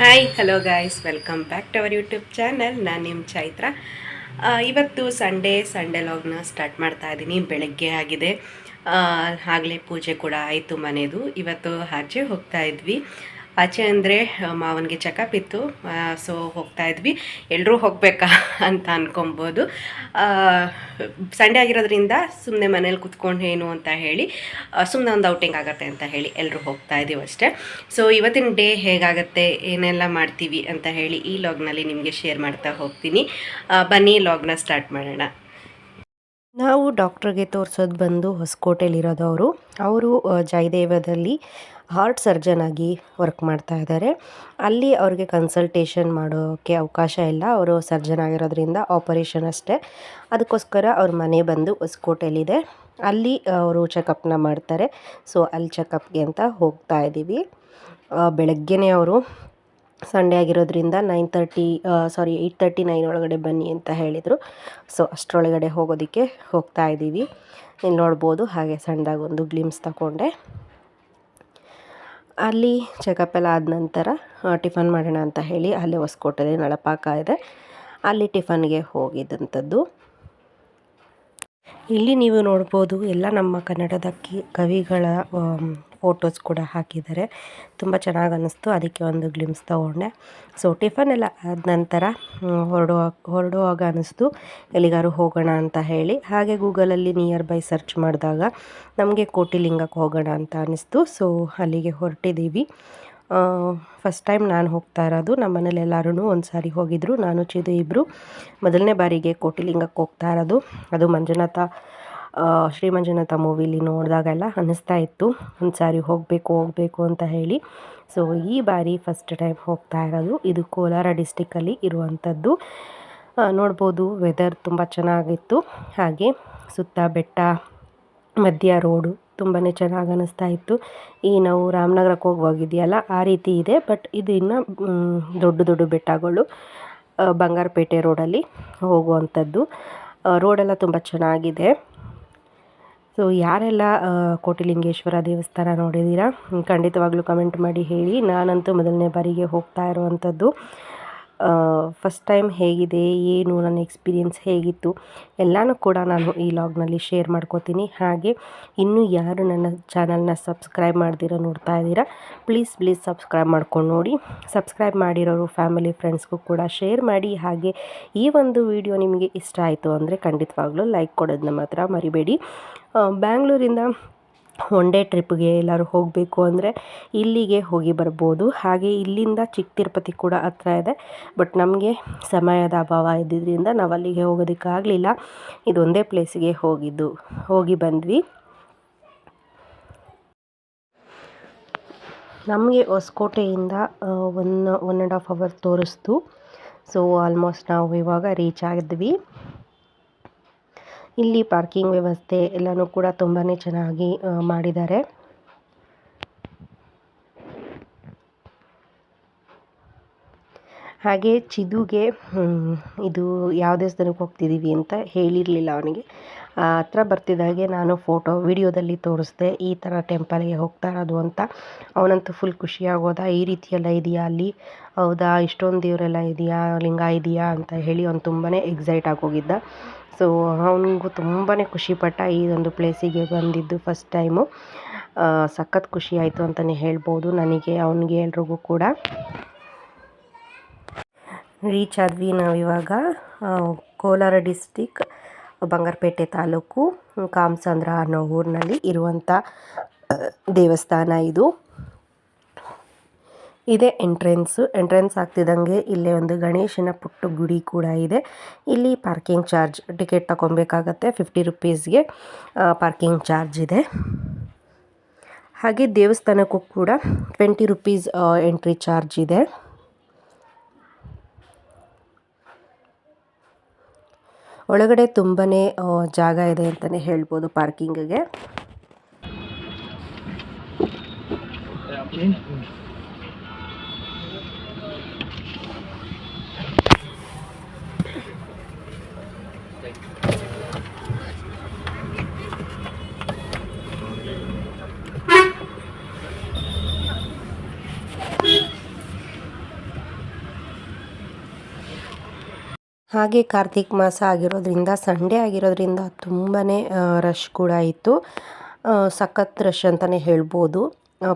Hi hello guys welcome back to our YouTube channel ನಾನು ನಿಮ್ಮ ಚೈತ್ರ. ಇವತ್ತು ಸಂಡೇ ಸಂಡೇ ಲಾಗ್ನ ಸ್ಟಾರ್ಟ್ ಮಾಡ್ತಾ ಇದ್ದೀನಿ ಬೆಳಗ್ಗೆ ಆಗಿದೆ. ಆಗಲೇ ಪೂಜೆ ಕೂಡ ಆಯಿತು ಮನೆಯದು ಇವತ್ತು ಆಚೆ ಹೋಗ್ತಾ ಇದ್ವಿ. ಆಚೆ ಅಂದರೆ ಮಾವನಿಗೆ ಚೆಕಪ್ ಇತ್ತು. ಸೊ ಹೋಗ್ತಾ ಇದ್ವಿ. ಎಲ್ಲರೂ ಹೋಗಬೇಕಾ ಅಂತ ಅನ್ಕೊಬೋದು. ಸಂಡೇ ಆಗಿರೋದ್ರಿಂದ ಸುಮ್ಮನೆ ಮನೇಲಿ ಕುತ್ಕೊಂಡು ಏನು ಅಂತ ಹೇಳಿ ಸುಮ್ಮನೆ ಒಂದು ಔಟಿಂಗ್ ಆಗುತ್ತೆ ಅಂತ ಹೇಳಿ ಎಲ್ಲರೂ ಹೋಗ್ತಾ ಇದ್ದೀವಿ ಅಷ್ಟೇ. ಸೊ ಇವತ್ತಿನ ಡೇ ಹೇಗಾಗುತ್ತೆ, ಏನೆಲ್ಲ ಮಾಡ್ತೀವಿ ಅಂತ ಹೇಳಿ ಈ ಲಾಗ್ನಲ್ಲಿ ನಿಮಗೆ ಶೇರ್ ಮಾಡ್ತಾ ಹೋಗ್ತೀನಿ. ಬನ್ನಿ ಲಾಗ್ನ ಸ್ಟಾರ್ಟ್ ಮಾಡೋಣ. ನಾವು ಡಾಕ್ಟ್ರಿಗೆ ತೋರಿಸೋದು ಬಂದು ಹೊಸಕೋಟೆಯಲ್ಲಿರೋದವರು ಅವರು. ಅವರು ಜಯದೇವದಲ್ಲಿ ಹಾರ್ಟ್ ಸರ್ಜನ್ ಆಗಿ ವರ್ಕ್ ಮಾಡ್ತಾ ಇದ್ದಾರೆ. ಅಲ್ಲಿ ಅವ್ರಿಗೆ ಕನ್ಸಲ್ಟೇಷನ್ ಮಾಡೋಕ್ಕೆ ಅವಕಾಶ ಇಲ್ಲ. ಅವರು ಸರ್ಜನ್ ಆಗಿರೋದ್ರಿಂದ ಆಪರೇಷನ್ ಅಷ್ಟೇ. ಅದಕ್ಕೋಸ್ಕರ ಅವ್ರ ಮನೆ ಬಂದು ಹೊಸಕೋಟೆಲಿದೆ ಅಲ್ಲಿ ಅವರು ಚೆಕಪ್ನ ಮಾಡ್ತಾರೆ. ಸೊ ಅಲ್ಲಿ ಚೆಕಪ್ಗೆ ಅಂತ ಹೋಗ್ತಾ ಇದ್ದೀವಿ. ಬೆಳಗ್ಗೆನೇ ಅವರು ಸಂಡೇ ಆಗಿರೋದ್ರಿಂದ nine thirty sorry eight thirty nine ಒಳಗಡೆ ಬನ್ನಿ ಅಂತ ಹೇಳಿದರು. ಸೊ ಅಷ್ಟರೊಳಗಡೆ ಹೋಗೋದಕ್ಕೆ ಹೋಗ್ತಾ ಇದ್ದೀವಿ. ಇಲ್ಲಿ ನೋಡ್ಬೋದು, ಹಾಗೆ ಸಣ್ಣದಾಗಿ ಒಂದು ಗ್ಲಿಮ್ಸ್ ತಗೊಂಡೆ. ಅಲ್ಲಿ ಚೆಕಪ್ ಎಲ್ಲ ಆದ ನಂತರ ಟಿಫನ್ ಮಾಡೋಣ ಅಂತ ಹೇಳಿ ಅಲ್ಲೇ ಹೊಸ್ಕೋಟೆಯಲ್ಲಿ ನಳಪಾಕ ಇದೆ. ಅಲ್ಲಿ ಟಿಫನ್ಗೆ ಹೋಗಿದ್ದಂಥದ್ದು. ಇಲ್ಲಿ ನೀವು ನೋಡ್ಬೋದು ಎಲ್ಲ ನಮ್ಮ ಕನ್ನಡದ ಕಿ, ಕವಿಗಳ ಫೋಟೋಸ್ ಕೂಡ ಹಾಕಿದ್ದಾರೆ. ತುಂಬ ಚೆನ್ನಾಗಿ ಅನ್ನಿಸ್ತು. ಅದಕ್ಕೆ ಒಂದು ಗ್ಲಿಮ್ಸ್ ತೊಗೊಂಡೆ. ಸೊ ಟಿಫನ್ ಎಲ್ಲ ಆದ ನಂತರ ಹೊರಡುವ, ಹೊರಡುವಾಗ ಅನ್ನಿಸ್ತು. ಎಲ್ಲಿಗಾರು ಹೋಗೋಣ ಅಂತ ಹೇಳಿ. ಹಾಗೆ ಗೂಗಲಲ್ಲಿ ನಿಯರ್ ಬೈ ಸರ್ಚ್ ಮಾಡಿದಾಗ ನಮಗೆ ಕೋಟಿಲಿಂಗಕ್ಕೆ ಹೋಗೋಣ ಅಂತ ಅನ್ನಿಸ್ತು. ಸೊ ಅಲ್ಲಿಗೆ ಹೊರಟಿದ್ದೀವಿ. ಫಸ್ಟ್ ಟೈಮ್ ನಾನು ಹೋಗ್ತಾ ಇರೋದು. ನಮ್ಮ ಮನೇಲಿ ಎಲ್ಲರೂ ಒಂದು ಸಾರಿ ಹೋಗಿದ್ರು. ನಾನು, ಚಿದು ಇಬ್ಬರು ಮೊದಲನೇ ಬಾರಿಗೆ ಕೋಟಿಲಿಂಗಕ್ಕೆ ಹೋಗ್ತಾ ಇರೋದು. ಅದು ಮಂಜುನಾಥ ಶ್ರೀ ಮಂಜುನಾಥ ಮೂವಿಲಿ ನೋಡಿದಾಗೆಲ್ಲ ಅನ್ನಿಸ್ತಾ ಇತ್ತು. ಒಂದು ಸಾರಿ ಹೋಗಬೇಕು ಹೋಗಬೇಕು ಅಂತ ಹೇಳಿ. ಸೊ ಈ ಬಾರಿ ಫಸ್ಟ್ ಟೈಮ್ ಹೋಗ್ತಾ ಇರೋದು ಇದು ಕೋಲಾರ ಡಿಸ್ಟಿಕ್ಕಲ್ಲಿ ಇರುವಂಥದ್ದು ನೋಡ್ಬೋದು ವೆದರ್ ತುಂಬ ಚೆನ್ನಾಗಿತ್ತು. ಹಾಗೆ ಸುತ್ತ ಬೆಟ್ಟ, ಮಧ್ಯ ರೋಡು ತುಂಬಾ ಚೆನ್ನಾಗಿ ಅನ್ನಿಸ್ತಾ ಇತ್ತು. ಈ ನಾವು ರಾಮನಗರಕ್ಕೆ ಹೋಗುವಾಗಿದೆಯಲ್ಲ ಆ ರೀತಿ ಇದೆ. ಬಟ್ ಇದು ಇನ್ನು ದೊಡ್ಡ ದೊಡ್ಡ ಬೆಟ್ಟಗಳು ಬಂಗಾರಪೇಟೆ ರೋಡಲ್ಲಿ ಹೋಗುವಂಥದ್ದು ರೋಡೆಲ್ಲ ತುಂಬ ಚೆನ್ನಾಗಿದೆ. ಸೊ ಯಾರೆಲ್ಲ ಕೋಟಿಲಿಂಗೇಶ್ವರ ದೇವಸ್ಥಾನ ನೋಡಿದ್ದೀರಾ ಖಂಡಿತವಾಗ್ಲೂ ಕಮೆಂಟ್ ಮಾಡಿ ಹೇಳಿ. ನಾನಂತೂ ಮೊದಲನೇ ಬಾರಿಗೆ ಹೋಗ್ತಾ ಇರುವಂಥದ್ದು. ಫಸ್ಟ್ ಟೈಮ್ ಹೇಗಿದೆ, ಏನು, ನನ್ನ ಎಕ್ಸ್ಪೀರಿಯೆನ್ಸ್ ಹೇಗಿತ್ತು, ಎಲ್ಲನೂ ಕೂಡ ನಾನು ಈ ಲಾಗ್ನಲ್ಲಿ ಶೇರ್ ಮಾಡ್ಕೋತೀನಿ. ಹಾಗೆ, ಇನ್ನೂ ಯಾರು ನನ್ನ ಚಾನಲ್ನ ಸಬ್ಸ್ಕ್ರೈಬ್ ಮಾಡ್ದಿರೋ ನೋಡ್ತಾ ಇದ್ದೀರಾ ಪ್ಲೀಸ್ ಪ್ಲೀಸ್ ಸಬ್ಸ್ಕ್ರೈಬ್ ಮಾಡ್ಕೊಂಡು ನೋಡಿ. ಸಬ್ಸ್ಕ್ರೈಬ್ ಮಾಡಿರೋರು ಫ್ಯಾಮಿಲಿ ಫ್ರೆಂಡ್ಸ್ಗೂ ಕೂಡ ಶೇರ್ ಮಾಡಿ. ಹಾಗೆ, ಈ ಒಂದು ವಿಡಿಯೋ ನಿಮಗೆ ಇಷ್ಟ ಆಯಿತು ಅಂದರೆ ಖಂಡಿತವಾಗ್ಲೂ ಲೈಕ್ ಕೊಡೋದನ್ನ ಮಾತ್ರ ಮರಿಬೇಡಿ. ಬ್ಯಾಂಗ್ಳೂರಿಂದ ಒನ್ ಡೇ ಟ್ರಿಪ್ಗೆ ಎಲ್ಲರೂ ಹೋಗಬೇಕು ಅಂದರೆ ಇಲ್ಲಿಗೆ ಹೋಗಿ ಬರ್ಬೋದು. ಹಾಗೆ ಇಲ್ಲಿಂದ ಚಿಕ್ಕ ತಿರುಪತಿ ಕೂಡ ಹತ್ರ ಇದೆ. ಬಟ್ ನಮಗೆ ಸಮಯದ ಅಭಾವ ಇದ್ದಿದ್ದರಿಂದ ನಾವು ಅಲ್ಲಿಗೆ ಹೋಗೋದಕ್ಕಾಗಲಿಲ್ಲ. ಇದೊಂದೇ ಪ್ಲೇಸಿಗೆ ಹೋಗಿದ್ದು, ಹೋಗಿ ಬಂದ್ವಿ. ನಮಗೆ ಹೊಸಕೋಟೆಯಿಂದ one one and half hour ತೋರಿಸ್ತು. So almost ನಾವು ಇವಾಗ ರೀಚ್ ಆಗಿದ್ವಿ. ಇಲ್ಲಿ ಪಾರ್ಕಿಂಗ್ ವ್ಯವಸ್ಥೆ ಎಲ್ಲನೂ ಕೂಡ ತುಂಬಾ ಚೆನ್ನಾಗಿ ಮಾಡಿದ್ದಾರೆ. ಹಾಗೆ ಚಿದುಗೆ ಇದು ಯಾವ ದೇವಸ್ಥಾನಕ್ಕೆ ಹೋಗ್ತಿದ್ದೀವಿ ಅಂತ ಹೇಳಿರಲಿಲ್ಲ ಅವನಿಗೆ. ಹತ್ರ ಬರ್ತಿದ್ದಾಗೆ ನಾನು ಫೋಟೋ ವಿಡಿಯೋದಲ್ಲಿ ತೋರಿಸ್ದೆ, ಈ ಥರ ಟೆಂಪಲ್ಗೆ ಹೋಗ್ತಾ ಇರೋದು ಅಂತ. ಅವನಂತೂ ಫುಲ್ ಖುಷಿಯಾಗೋದ ಈ ರೀತಿಯೆಲ್ಲ ಇದೆಯಾ ಅಲ್ಲಿ? ಹೌದಾ, ಇಷ್ಟೊಂದು ದೇವರೆಲ್ಲ ಇದೆಯಾ, ಲಿಂಗ ಇದೆಯಾ ಅಂತ ಹೇಳಿ ಅವ್ನು ತುಂಬಾ ಎಕ್ಸೈಟ್ ಆಗೋಗಿದ್ದ ಸೊ ಅವನಿಗೂ ತುಂಬಾ ಖುಷಿಪಟ್ಟ ಈ ಒಂದು ಪ್ಲೇಸಿಗೆ ಬಂದಿದ್ದು ಫಸ್ಟ್ ಟೈಮು ಸಖತ್ ಖುಷಿ ಆಯಿತು ಅಂತಲೇ ಹೇಳ್ಬೋದು ನನಗೆ, ಅವನಿಗೆ ಎಲ್ರಿಗೂ ಕೂಡ. ರೀಚ್ ಆದ್ವಿ ನಾವು ಇವಾಗ ಕೋಲಾರ ಡಿಸ್ಟಿಕ್ ಬಂಗಾರಪೇಟೆ ತಾಲೂಕು ಕಾಮಸಂದ್ರ ಅನ್ನೋ ಊರಿನಲ್ಲಿ ಇರುವಂಥ ದೇವಸ್ಥಾನ ಇದು. ಇದೆ ಎಂಟ್ರೆನ್ಸು. ಎಂಟ್ರೆನ್ಸ್ ಆಗ್ತಿದ್ದಂಗೆ ಇಲ್ಲೇ ಒಂದು ಗಣೇಶನ ಪುಟ್ಟ ಗುಡಿ ಕೂಡ ಇದೆ. ಇಲ್ಲಿ ಪಾರ್ಕಿಂಗ್ ಚಾರ್ಜ್, ಟಿಕೆಟ್ ತಗೊಬೇಕಾಗತ್ತೆ. ಫಿಫ್ಟಿ ರುಪೀಸ್ಗೆ ಪಾರ್ಕಿಂಗ್ ಚಾರ್ಜ್ ಇದೆ. ಹಾಗೆ ದೇವಸ್ಥಾನಕ್ಕೂ ಕೂಡ ಟ್ವೆಂಟಿ ರುಪೀಸ್ ಎಂಟ್ರಿ ಚಾರ್ಜ್ ಇದೆ. ಒಳಗಡೆ ತುಂಬನೇ ಜಾಗ ಇದೆ ಅಂತಲೇ ಹೇಳ್ಬೋದು ಪಾರ್ಕಿಂಗಿಗೆ ಹಾಗೆ ಕಾರ್ತಿಕ್ ಮಾಸ ಆಗಿರೋದ್ರಿಂದ, ಸಂಡೇ ಆಗಿರೋದ್ರಿಂದ ತುಂಬಾ ರಶ್ ಕೂಡ ಇತ್ತು ಸಖತ್ ರಶ್ ಅಂತಲೇ ಹೇಳ್ಬೋದು.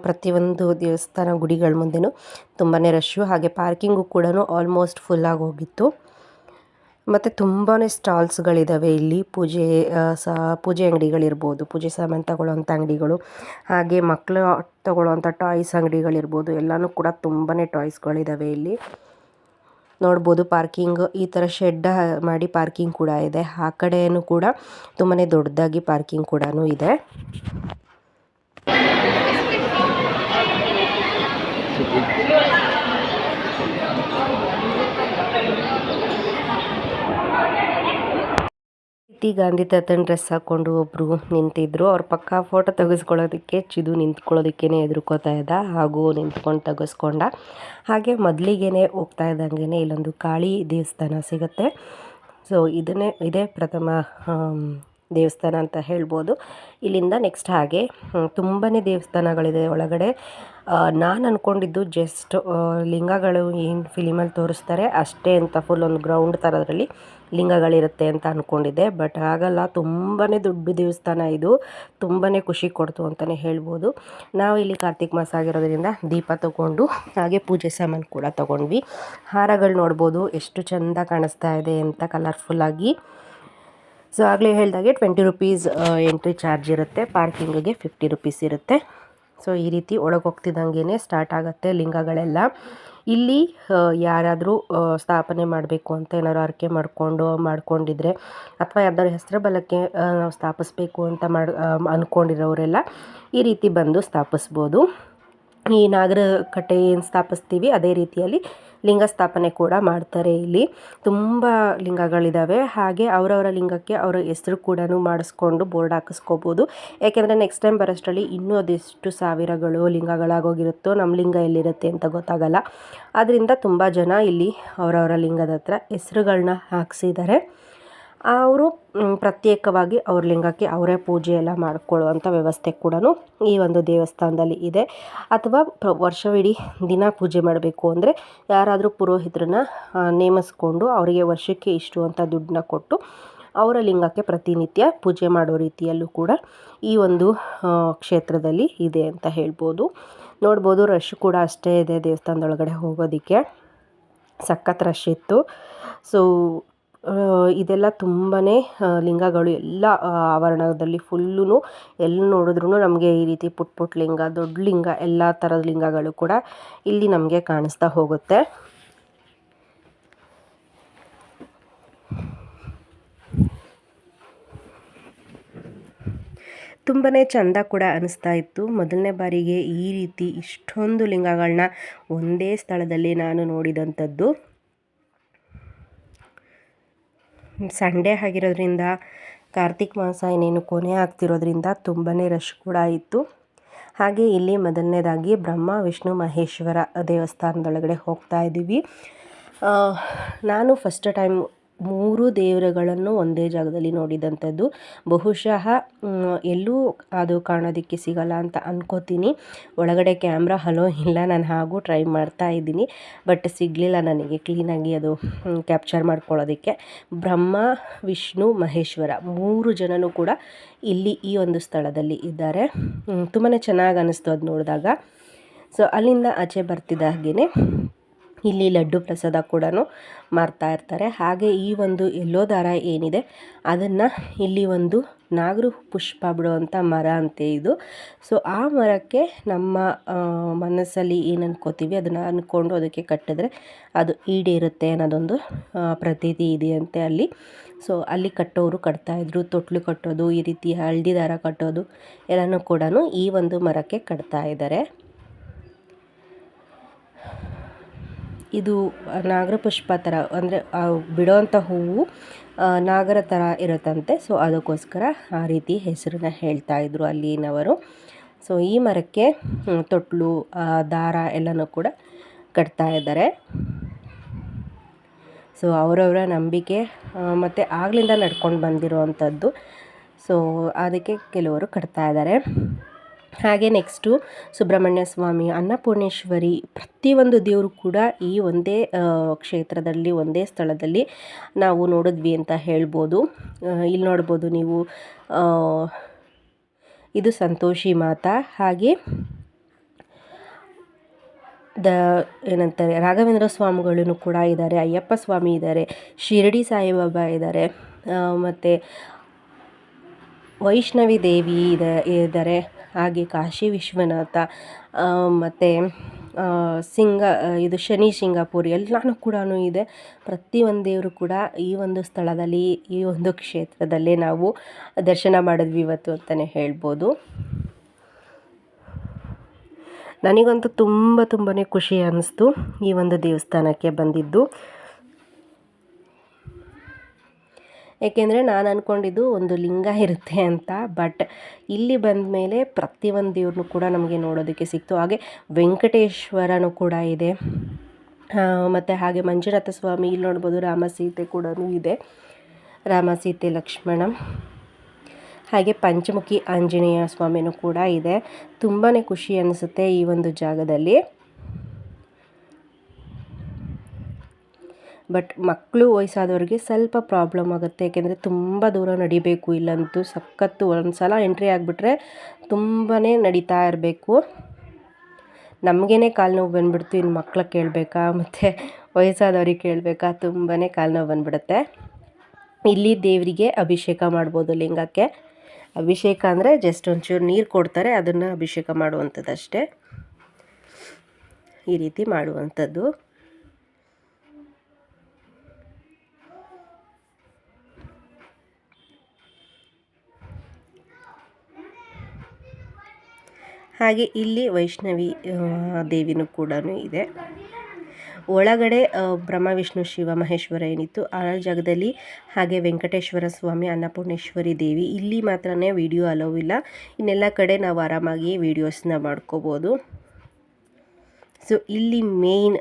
ಪ್ರತಿಯೊಂದು ದೇವಸ್ಥಾನ ಗುಡಿಗಳ ಮುಂದೆನೂ ತುಂಬಾ ರಶ್ಶು ಹಾಗೆ ಪಾರ್ಕಿಂಗು ಕೂಡ ಆಲ್ಮೋಸ್ಟ್ ಫುಲ್ಲಾಗಿ ಹೋಗಿತ್ತು. ಮತ್ತು ತುಂಬಾ ಸ್ಟಾಲ್ಸ್ಗಳಿದ್ದಾವೆ ಇಲ್ಲಿ. ಪೂಜೆ ಸ, ಪೂಜೆ ಅಂಗಡಿಗಳಿರ್ಬೋದು, ಪೂಜೆ ಸಾಮಾನು ತಗೊಳ್ಳೋಂಥ ಅಂಗಡಿಗಳು, ಹಾಗೆ ಮಕ್ಕಳು ತಗೊಳ್ಳೋವಂಥ ಟಾಯ್ಸ್ ಅಂಗಡಿಗಳಿರ್ಬೋದು, ಎಲ್ಲನೂ ಕೂಡ ತುಂಬಾ ಟಾಯ್ಸ್ಗಳಿದ್ದಾವೆ ಇಲ್ಲಿ. ನೋಡ್ಬೋದು, ಪಾರ್ಕಿಂಗ್ ಈ ತರ ಶೆಡ್ ಮಾಡಿ ಪಾರ್ಕಿಂಗ್ ಕೂಡ ಇದೆ. ಆ ಕಡೆಯೂ ಕೂಡ ತುಂಬಾ ದೊಡ್ಡದಾಗಿ ಪಾರ್ಕಿಂಗ್ ಕೂಡ ಇದೆ. ಪ್ರೀತಿ ಗಾಂಧಿ ತಾತನ ಡ್ರೆಸ್ ಹಾಕೊಂಡು ಒಬ್ಬರು ನಿಂತಿದ್ರು. ಅವ್ರ ಪಕ್ಕ ಫೋಟೋ ತೆಗೆಸ್ಕೊಳ್ಳೋದಕ್ಕೆ ಚಿದು ನಿಂತ್ಕೊಳ್ಳೋದಕ್ಕೇ ಎದುರ್ಕೋತಾ ಇದ್ದ ಹಾಗೂ ನಿಂತ್ಕೊಂಡು ತೆಗೆಸ್ಕೊಂಡ. ಹಾಗೆ ಮೊದಲಿಗೆ ಹೋಗ್ತಾ ಇದ್ದಂಗೆ ಇಲ್ಲೊಂದು ಕಾಳಿ ದೇವಸ್ಥಾನ ಸಿಗುತ್ತೆ. ಸೊ ಇದನ್ನೇ, ಇದೇ ಪ್ರಥಮ ದೇವಸ್ಥಾನ ಅಂತ ಹೇಳ್ಬೋದು. ಇಲ್ಲಿಂದ ನೆಕ್ಸ್ಟ್ ಹಾಗೆ ತುಂಬಾ ದೇವಸ್ಥಾನಗಳಿದೆ ಒಳಗಡೆ. ನಾನು ಅಂದ್ಕೊಂಡಿದ್ದು ಜಸ್ಟ್ ಲಿಂಗಗಳು ಏನು ಫಿಲಿಮಲ್ಲಿ ತೋರಿಸ್ತಾರೆ ಅಷ್ಟೇ ಅಂತ ಫುಲ್ ಒಂದು ಗ್ರೌಂಡ್ ಥರದ್ರಲ್ಲಿ ಲಿಂಗಗಳಿರುತ್ತೆ ಅಂತ ಅಂದ್ಕೊಂಡಿದ್ದೆ ಬಟ್ ಹಾಗಲ್ಲ ತುಂಬಾ ದೊಡ್ಡ ದೇವಸ್ಥಾನ ಇದು. ತುಂಬಾ ಖುಷಿ ಕೊಡ್ತು ಅಂತಲೇ ಹೇಳ್ಬೋದು. ನಾವು ಇಲ್ಲಿ ಕಾರ್ತಿಕ್ ಮಾಸ ಆಗಿರೋದ್ರಿಂದ ದೀಪ ತಗೊಂಡು, ಹಾಗೆ ಪೂಜೆ ಸಾಮಾನು ಕೂಡ ತಗೊಂಡ್ವಿ. ಹಾರಗಳು ನೋಡ್ಬೋದು, ಎಷ್ಟು ಚೆಂದ ಕಾಣಿಸ್ತಾ ಇದೆ ಅಂತ ಕಲರ್ಫುಲ್ಲಾಗಿ ಸೊ ಆಗಲೇ ಹೇಳಿದಾಗೆ ಟ್ವೆಂಟಿ ರುಪೀಸ್ ಎಂಟ್ರಿ ಚಾರ್ಜ್ ಇರುತ್ತೆ. ಪಾರ್ಕಿಂಗಿಗೆ ಫಿಫ್ಟಿ ರುಪೀಸ್ ಇರುತ್ತೆ. ಸೊ ಈ ರೀತಿ ಒಳಗೆ ಹೋಗ್ತಿದ್ದಂಗೆ ಸ್ಟಾರ್ಟ್ ಆಗುತ್ತೆ ಲಿಂಗಗಳೆಲ್ಲ. ಇಲ್ಲಿ ಯಾರಾದರೂ ಸ್ಥಾಪನೆ ಮಾಡಬೇಕು ಅಂತ ಏನಾದ್ರು ಆರ್ಕೆ ಮಾಡಿಕೊಂಡು, ಮಾಡ್ಕೊಂಡಿದ್ರೆ ಅಥವಾ ಯಾರ್ದಾದ್ರು ಹೆಸರು ಬಲಕ್ಕೆ ನಾವು ಸ್ಥಾಪಿಸ್ಬೇಕು ಅಂತ ಮಾಡಿ ಅಂದ್ಕೊಂಡಿರೋರೆಲ್ಲ ಈ ರೀತಿ ಬಂದು ಸ್ಥಾಪಿಸ್ಬೋದು. ಈ ನಾಗರ ಕಟ್ಟೆ ಏನು ಸ್ಥಾಪಿಸ್ತೀವಿ, ಅದೇ ರೀತಿಯಲ್ಲಿ ಲಿಂಗ ಸ್ಥಾಪನೆ ಕೂಡ ಮಾಡ್ತಾರೆ ಇಲ್ಲಿ. ತುಂಬ ಲಿಂಗಗಳಿದ್ದಾವೆ ಹಾಗೆ ಅವರವರ ಲಿಂಗಕ್ಕೆ ಅವರ ಹೆಸರು ಕೂಡ ಮಾಡಿಸ್ಕೊಂಡು ಬೋರ್ಡ್ ಹಾಕಿಸ್ಕೋಬೋದು. ಯಾಕೆಂದರೆ ನೆಕ್ಸ್ಟ್ ಟೈಮ್ ಬರೋಷ್ಟರಲ್ಲಿ ಇನ್ನೂ ಅದೆಷ್ಟು ಸಾವಿರಗಳು ಲಿಂಗಗಳಾಗೋಗಿರುತ್ತೋ ನಮ್ಮ ಲಿಂಗ ಎಲ್ಲಿರುತ್ತೆ ಅಂತ ಗೊತ್ತಾಗಲ್ಲ. ಆದ್ದರಿಂದ ತುಂಬ ಜನ ಇಲ್ಲಿ ಅವರವರ ಲಿಂಗದ ಹತ್ರ ಹೆಸರುಗಳನ್ನ ಹಾಕ್ಸಿದ್ದಾರೆ. ಅವರು ಪ್ರತ್ಯೇಕವಾಗಿ ಅವ್ರ ಲಿಂಗಕ್ಕೆ ಅವರೇ ಪೂಜೆ ಎಲ್ಲ ಮಾಡ್ಕೊಳ್ಳುವಂಥ ವ್ಯವಸ್ಥೆ ಕೂಡ ಈ ಒಂದು ದೇವಸ್ಥಾನದಲ್ಲಿ ಇದೆ. ಅಥವಾ ಪ್ರ, ವರ್ಷವಿಡೀ ದಿನ ಪೂಜೆ ಮಾಡಬೇಕು ಅಂದರೆ ಯಾರಾದರೂ ಪುರೋಹಿತರನ್ನ ನೇಮಿಸ್ಕೊಂಡು ಅವರಿಗೆ ವರ್ಷಕ್ಕೆ ಇಷ್ಟು ಅಂತ ದುಡ್ಡನ್ನ ಕೊಟ್ಟು ಅವರ ಲಿಂಗಕ್ಕೆ ಪ್ರತಿನಿತ್ಯ ಪೂಜೆ ಮಾಡೋ ರೀತಿಯಲ್ಲೂ ಕೂಡ ಈ ಒಂದು ಕ್ಷೇತ್ರದಲ್ಲಿ ಇದೆ ಅಂತ ಹೇಳ್ಬೋದು. ನೋಡ್ಬೋದು ರಶ್ ಕೂಡ ಅಷ್ಟೇ ಇದೆ ದೇವಸ್ಥಾನದೊಳಗಡೆ ಹೋಗೋದಕ್ಕೆ. ಸಖತ್ ರಶ್ ಇತ್ತು. ಸೊ ಇದೆಲ್ಲ ತುಂಬಾ ಲಿಂಗಗಳು ಎಲ್ಲ ಆವರಣದಲ್ಲಿ ಫುಲ್ಲು ಎಲ್ಲಿ ನೋಡಿದ್ರೂ ನಮಗೆ ಈ ರೀತಿ ಪುಟ್ ಪುಟ್ ಲಿಂಗ, ದೊಡ್ಡ ಲಿಂಗ ಎಲ್ಲ ಥರದ ಲಿಂಗಗಳು ಕೂಡ ಇಲ್ಲಿ ನಮಗೆ ಕಾಣಿಸ್ತಾ ಹೋಗುತ್ತೆ. ತುಂಬಾ ಚಂದ ಕೂಡ ಅನಿಸ್ತಾ ಇತ್ತು. ಮೊದಲನೇ ಬಾರಿಗೆ ಈ ರೀತಿ ಇಷ್ಟೊಂದು ಲಿಂಗಗಳನ್ನ ಒಂದೇ ಸ್ಥಳದಲ್ಲಿ ನಾನು ನೋಡಿದಂಥದ್ದು. ಸಂಡೇ ಆಗಿರೋದ್ರಿಂದ ಕಾರ್ತಿಕ್ ಮಾಸ ಇನ್ನೇನು ಕೊನೆ ಆಗ್ತಿರೋದ್ರಿಂದ ತುಂಬಾ ರಶ್ ಕೂಡ ಇತ್ತು ಹಾಗೆ ಇಲ್ಲಿ ಮೊದಲನೇದಾಗಿ ಬ್ರಹ್ಮ, ವಿಷ್ಣು, ಮಹೇಶ್ವರ ದೇವಸ್ಥಾನದೊಳಗಡೆ ಹೋಗ್ತಾ ಇದ್ದೀವಿ. ನಾನು ಫಸ್ಟ್ ಟೈಮ್ ಮೂರು ದೇವರುಗಳನ್ನು ಒಂದೇ ಜಾಗದಲ್ಲಿ ನೋಡಿದಂಥದ್ದು. ಬಹುಶಃ ಎಲ್ಲೂ ಅದು ಕಾಣೋದಕ್ಕೆ ಸಿಗಲ್ಲ ಅಂತ ಅನ್ಕೋತೀನಿ. ಒಳಗಡೆ ಕ್ಯಾಮ್ರಾ, ಹಲೋ, ಇಲ್ಲ, ನಾನು ಹಾಗೂ ಟ್ರೈ ಮಾಡ್ತಾ ಇದ್ದೀನಿ. ಬಟ್ ಸಿಗಲಿಲ್ಲ ನನಗೆ ಕ್ಲೀನಾಗಿ ಅದು ಕ್ಯಾಪ್ಚರ್ ಮಾಡ್ಕೊಳ್ಳೋದಕ್ಕೆ. ಬ್ರಹ್ಮ, ವಿಷ್ಣು, ಮಹೇಶ್ವರ ಮೂರು ಜನನೂ ಕೂಡ ಇಲ್ಲಿ ಈ ಒಂದು ಸ್ಥಳದಲ್ಲಿ ಇದ್ದಾರೆ. ತುಂಬಾ ಚೆನ್ನಾಗಿ ಅನ್ನಿಸ್ತು ಅದು ನೋಡಿದಾಗ. ಸೊ, ಅಲ್ಲಿಂದ ಆಚೆ ಬರ್ತಿದ್ದ ಹಾಗೆಯೇ ಇಲ್ಲಿ ಲಡ್ಡು ಪ್ರಸಾದ ಕೂಡ ಮಾರ್ತಾ ಇರ್ತಾರೆ. ಹಾಗೆ ಈ ಒಂದು ಎಲ್ಲೋ ದಾರ ಏನಿದೆ, ಅದನ್ನು ಇಲ್ಲಿ ಒಂದು ನಾಗರು ಪುಷ್ಪ ಬಿಡುವಂಥ ಮರ ಅಂತೆ ಇದು. ಸೊ ಆ ಮರಕ್ಕೆ ನಮ್ಮ ಮನಸ್ಸಲ್ಲಿ ಏನು ಅನ್ಕೋತೀವಿ, ಅದನ್ನು ಅಂದ್ಕೊಂಡು ಅದಕ್ಕೆ ಕಟ್ಟಿದ್ರೆ ಅದು ಈಡೇರುತ್ತೆ ಅನ್ನೋದೊಂದು ಪ್ರತೀತಿ ಇದೆಯಂತೆ ಅಲ್ಲಿ. ಸೊ ಅಲ್ಲಿ ಕಟ್ಟೋರು ಕಟ್ತಾಯಿದ್ರು ತೊಟ್ಲು ಕಟ್ಟೋದು, ಈ ರೀತಿ ಹಳದಿ ದಾರ ಕಟ್ಟೋದು ಎಲ್ಲನೂ ಕೂಡ ಈ ಒಂದು ಮರಕ್ಕೆ ಕಟ್ತಾ ಇದ್ದಾರೆ ಇದು ನಾಗರ ಪುಷ್ಪ ಥರ, ಅಂದರೆ ಬಿಡೋವಂಥ ಹೂವು ನಾಗರ ಥರ ಇರುತ್ತಂತೆ. ಸೊ, ಅದಕ್ಕೋಸ್ಕರ ಆ ರೀತಿ ಹೆಸರನ್ನ ಹೇಳ್ತಾ ಇದ್ರು ಅಲ್ಲಿನವರು. ಸೊ, ಈ ಮರಕ್ಕೆ ತೊಟ್ಲು ದಾರ ಎಲ್ಲನೂ ಕೂಡ ಕಟ್ತಾ ಇದ್ದಾರೆ. ಸೊ, ಅವರವರ ನಂಬಿಕೆ ಮತ್ತು ಆಗ್ಲಿಂದ ನಡ್ಕೊಂಡು ಬಂದಿರುವಂಥದ್ದು. ಸೊ, ಅದಕ್ಕೆ ಕೆಲವರು ಕಟ್ತಾ ಇದ್ದಾರೆ. ಹಾಗೆ ನೆಕ್ಸ್ಟು ಸುಬ್ರಹ್ಮಣ್ಯ ಸ್ವಾಮಿ, ಅನ್ನಪೂರ್ಣೇಶ್ವರಿ, ಪ್ರತಿಯೊಂದು ದೇವರು ಕೂಡ ಈ ಒಂದೇ ಕ್ಷೇತ್ರದಲ್ಲಿ, ಒಂದೇ ಸ್ಥಳದಲ್ಲಿ ನಾವು ನೋಡಿದ್ವಿ ಅಂತ ಹೇಳ್ಬೋದು. ಇಲ್ಲಿ ನೋಡ್ಬೋದು ನೀವು ಇದು ಸಂತೋಷಿ ಮಾತಾ, ಹಾಗೆ ದ, ಏನಂತಾರೆ, ರಾಘವೇಂದ್ರ ಸ್ವಾಮಿಗಳೂ ಕೂಡ ಇದ್ದಾರೆ, ಅಯ್ಯಪ್ಪ ಸ್ವಾಮಿ ಇದ್ದಾರೆ, ಶಿರಡಿ ಸಾಯಿಬಾಬಾ ಇದ್ದಾರೆ ಮತ್ತು ವೈಷ್ಣವಿ ದೇವಿ ಇದೆ, ಇದ್ದಾರೆ. ಹಾಗೆ ಕಾಶಿ ವಿಶ್ವನಾಥ ಮತ್ತು ಸಿಂಗ, ಇದು ಶನಿ ಸಿಂಗಾಪುರ್ ಎಲ್ಲನೂ ಕೂಡ ಇದೆ. ಪ್ರತಿಯೊಂದು ದೇವರು ಕೂಡ ಈ ಒಂದು ಸ್ಥಳದಲ್ಲಿ, ಈ ಒಂದು ಕ್ಷೇತ್ರದಲ್ಲೇ ನಾವು ದರ್ಶನ ಮಾಡಿದ್ವಿ ಇವತ್ತು ಅಂತಲೇ ಹೇಳ್ಬೋದು. ನನಗಂತೂ ತುಂಬ ತುಂಬಾ ಖುಷಿ ಅನ್ನಿಸ್ತು ಈ ಒಂದು ದೇವಸ್ಥಾನಕ್ಕೆ ಬಂದಿದ್ದು. ಏಕೆಂದರೆ ನಾನು ಅಂದ್ಕೊಂಡಿದ್ದು ಒಂದು ಲಿಂಗ ಇರುತ್ತೆ ಅಂತ. ಬಟ್ ಇಲ್ಲಿ ಬಂದ ಮೇಲೆ ಪ್ರತಿಯೊಂದು ದೇವ್ರನ್ನೂ ಕೂಡ ನಮಗೆ ನೋಡೋದಕ್ಕೆ ಸಿಕ್ತು. ಹಾಗೆ ವೆಂಕಟೇಶ್ವರನೂ ಕೂಡ ಇದೆ. ಮತ್ತು ಹಾಗೆ ಮಂಜುನಾಥ ಸ್ವಾಮಿ ಇಲ್ಲಿ ನೋಡ್ಬೋದು ರಾಮ ಸೀತೆ ಕೂಡ ಇದೆ. ರಾಮ ಸೀತೆ, ಲಕ್ಷ್ಮಣ. ಹಾಗೆ ಪಂಚಮುಖಿ ಆಂಜನೇಯ ಸ್ವಾಮಿನೂ ಕೂಡ ಇದೆ. ತುಂಬಾ ಖುಷಿ ಅನಿಸುತ್ತೆ ಈ ಒಂದು ಜಾಗದಲ್ಲಿ. ಬಟ್ ಮಕ್ಕಳು ವಯಸ್ಸಾದವ್ರಿಗೆ ಸ್ವಲ್ಪ ಪ್ರಾಬ್ಲಮ್ ಆಗುತ್ತೆ. ಏಕೆಂದರೆ ತುಂಬ ದೂರ ನಡಿಬೇಕು. ಇಲ್ಲಂತೂ ಸಖತ್ತು ಒಂದು ಸಲ ಎಂಟ್ರಿ ಆಗಿಬಿಟ್ರೆ ತುಂಬಾ ನಡೀತಾ ಇರಬೇಕು. ನಮಗೇ ಕಾಲು ನೋವು ಬಂದುಬಿಡ್ತು. ಇನ್ನು ಮಕ್ಳಿಗೆ ಕೇಳಬೇಕಾ? ಮತ್ತು ವಯಸ್ಸಾದವ್ರಿಗೆ ಕೇಳಬೇಕಾ? ತುಂಬಾ ಕಾಲು ನೋವು ಬಂದುಬಿಡುತ್ತೆ. ಇಲ್ಲಿ ದೇವರಿಗೆ ಅಭಿಷೇಕ ಮಾಡ್ಬೋದು ಲಿಂಗಕ್ಕೆ. ಅಭಿಷೇಕ ಅಂದರೆ ಜಸ್ಟ್ ಒಂಚೂರು ನೀರು ಕೊಡ್ತಾರೆ, ಅದನ್ನು ಅಭಿಷೇಕ ಮಾಡುವಂಥದ್ದು ಅಷ್ಟೇ ಈ ರೀತಿ ಮಾಡುವಂಥದ್ದು. ಹಾಗೆ ಇಲ್ಲಿ ವೈಷ್ಣವಿ ದೇವಿನೂ ಕೂಡ ಇದೆ. ಒಳಗಡೆ ಬ್ರಹ್ಮ, ವಿಷ್ಣು, ಶಿವ, ಮಹೇಶ್ವರ ಏನಿತ್ತು, ಆ ಜಾಗದಲ್ಲಿ ಹಾಗೆ ವೆಂಕಟೇಶ್ವರ ಸ್ವಾಮಿ, ಅನ್ನಪೂರ್ಣೇಶ್ವರಿ ದೇವಿ. ಇಲ್ಲಿ ಮಾತ್ರ ವಿಡಿಯೋ ಅಲೋ ಇಲ್ಲ. ಇನ್ನೆಲ್ಲ ಕಡೆ ನಾವು ಆರಾಮಾಗಿ ವೀಡಿಯೋಸ್ನ ಮಾಡ್ಕೋಬೋದು. ಸೊ ಇಲ್ಲಿ ಮೇಯ್ನ್